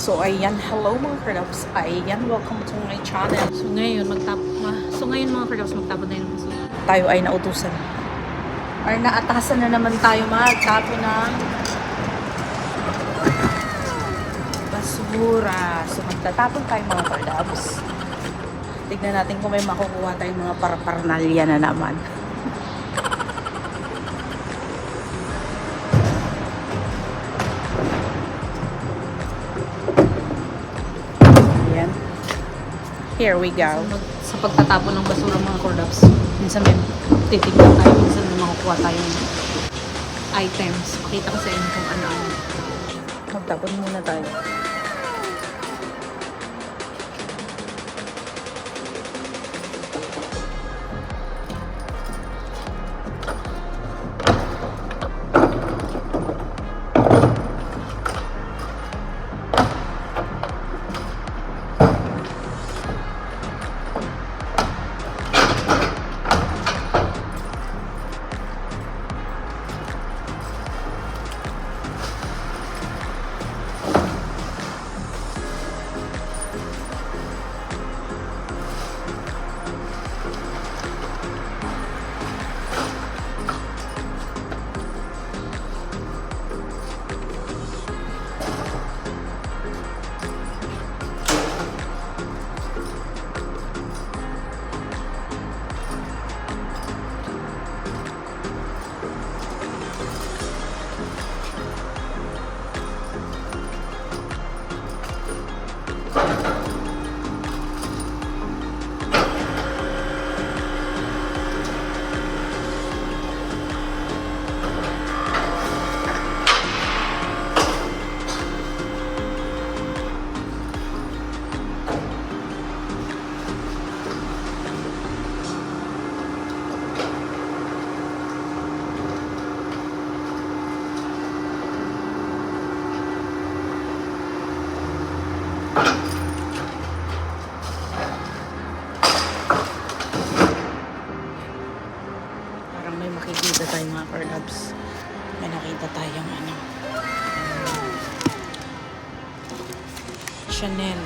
So, ayan. Hello mga Kardabs. Ayan, welcome to my channel. So ngayon, magtap ma so ngayon mga Kardabs, magtapon na yung basura. Tayo ay nautusan. Or naatasan na naman tayo magtapo ng basura. So, magtatapon tayo mga Kardabs. Tignan natin kung may makukuha tayong mga paraparnalya na naman. Here we go. Mag, sa pagtatapon ng basura mga Kardabs, minsan may titignan tayo, minsan may makukuha tayong items. Pakita ko sa inyo kung ano-ano. Magtapon muna tayo. Makikita tayo mga Carlabs. May nakita tayong ano. Chanel.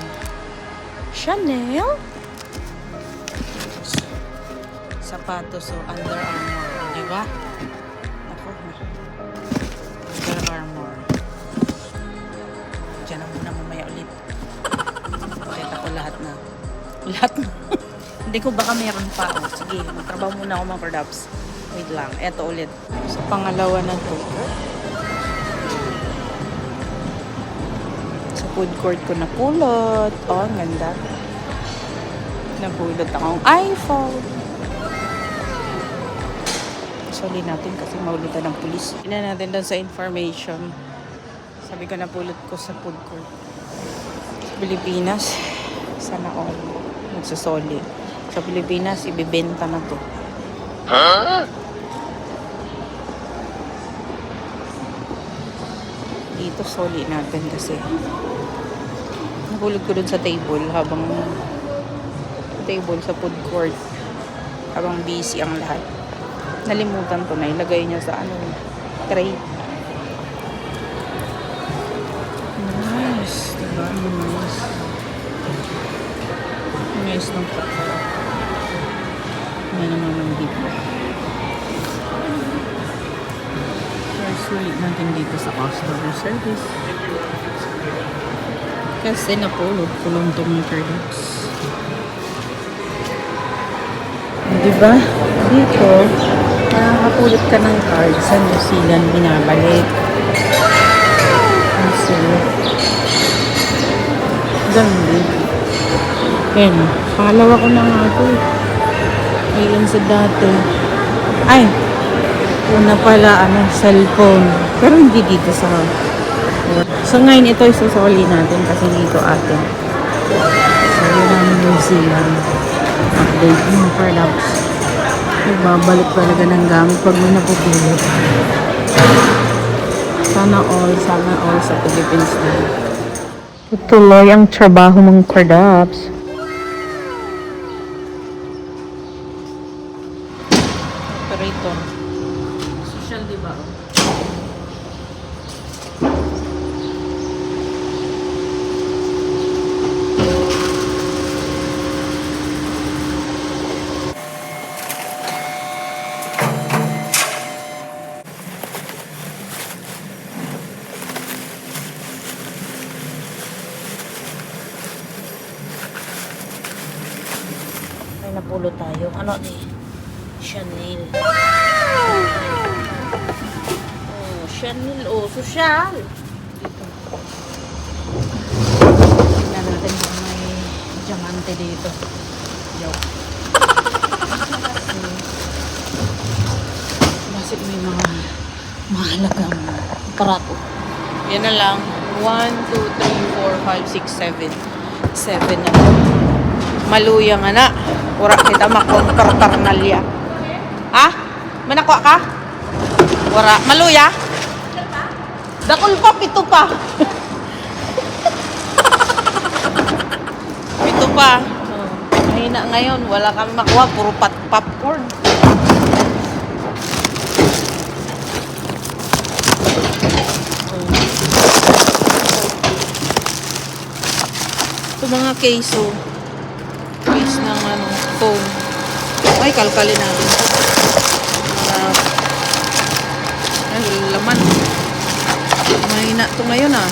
Chanel? Sapatos o Under Armour. Di ba? Ako. Under Armour. Diyan na muna mamaya ulit. Pakita ko lahat na. Lahat na. Hindi ko baka meron pa. Sige, magtrabaho muna ako mga Carlabs. Wait lang. Eto ulit. Sa pangalawa na to. Sa food court ko napulot. Oh, ang ganda. Napulot akong iPhone. Sali natin kasi maulitan ng pulis. Ina natin doon sa information. Sabi ko napulot ko sa food court. Sa Pilipinas. Sana all. Magsasoli. Sa Pilipinas, ibibenta na to. Dito soli natin kasi. Nahulog ko dun sa table habang table sa food court. Habang busy ang lahat. Nalimutan ko na ilagay niya sa ano tray. Nice diba? Nice. Nice ng kakao na naman dito First ulit natin dito sa customer service. Kasi napulot kulong to mga cards. Diba? Dito, nakakapulot ka ng card sa New Zealand binabalik. Kasi, ganda. Yan. Pangalawa ko na nga ito. Ayun sa dati. Ay, Una pala, ano, cellphone. Pero hindi dito sa So ngayon ito isusoli natin kasi dito atin. So yun ang New Zealand update mo for loves. Nagbabalik talaga ng gamit pag may napupulot. Sana all, sana all sa Philippines na. Tutuloy ang trabaho mong Cordabs. Operator. Social, di ba? Napulo tayo. Ano ni? Chanel. Oh, Chanel. Oh, social. Dito. Tingnan natin kung may diamante dito. Joke. Kasi may mga mahalagang aparato. Yan na lang. 1, 2, 3, 4, 5, 6, 7. 7 na lang. Maluyang ana. Ura kita makontortarnalya. Ha? Manakwa ka? Wara. Maluya? Dakol pa, pito pa. pito pa. Oh, mahina ngayon. Wala kami makuha. Puro pat popcorn. Ito mga case, Case ng ano, foam. Ay, kalkalin natin ito. Mga, ay, laman. Mahina ito ngayon, ah.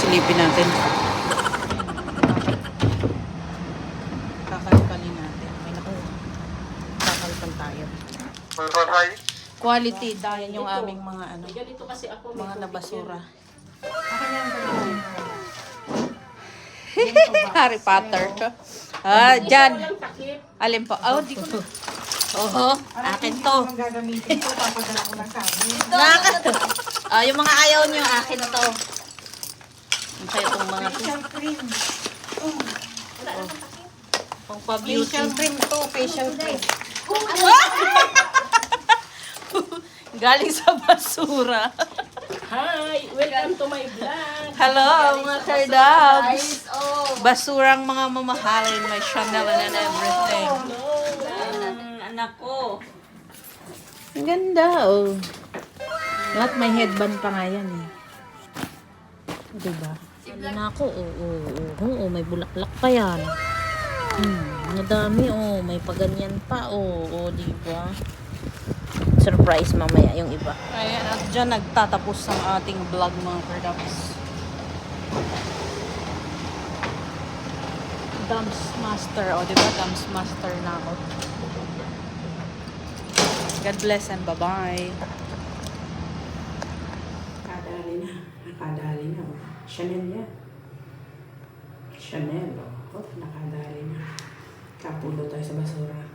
Silipin natin. Kakalkalin natin. May naku. Kakalkal tayo. Quality, dahil yung aming mga ano, mga nabasura. Ako yan. Harry Potter. Ah, dyan. Alin po? Oh, di ko. Oho, akin to. Ang gagamitin ko, papadala ko lang sa amin. Ah, yung mga ayaw nyo, akin to. Ang kaya itong mga to. Facial cream. Pang pa-beauty. Facial cream to, facial cream. Galing sa basura. Hi! Welcome to my vlog! Hello, mga kardabs. Basurang mga mamahalin. May Chanel and everything. anak ko. Ang ganda, oh. Lahat may headband pa nga yan, eh. Diba? Sabi na ako, oo, oo, oo, oo, may bulaklak pa yan. Hmm, ang dami, oh, may paganyan pa, oo, oh, diba? Surprise mamaya yung iba. Ayan, at dyan nagtatapos ang ating vlog, mga kardabs. Dams Master, oh, diba? Dams Master na ako. God bless and bye-bye. Nakadali na. Nakadali na. Oh. Chanel yan. Chanel. Oh. oh nakadali na. Kapulo tayo sa basura.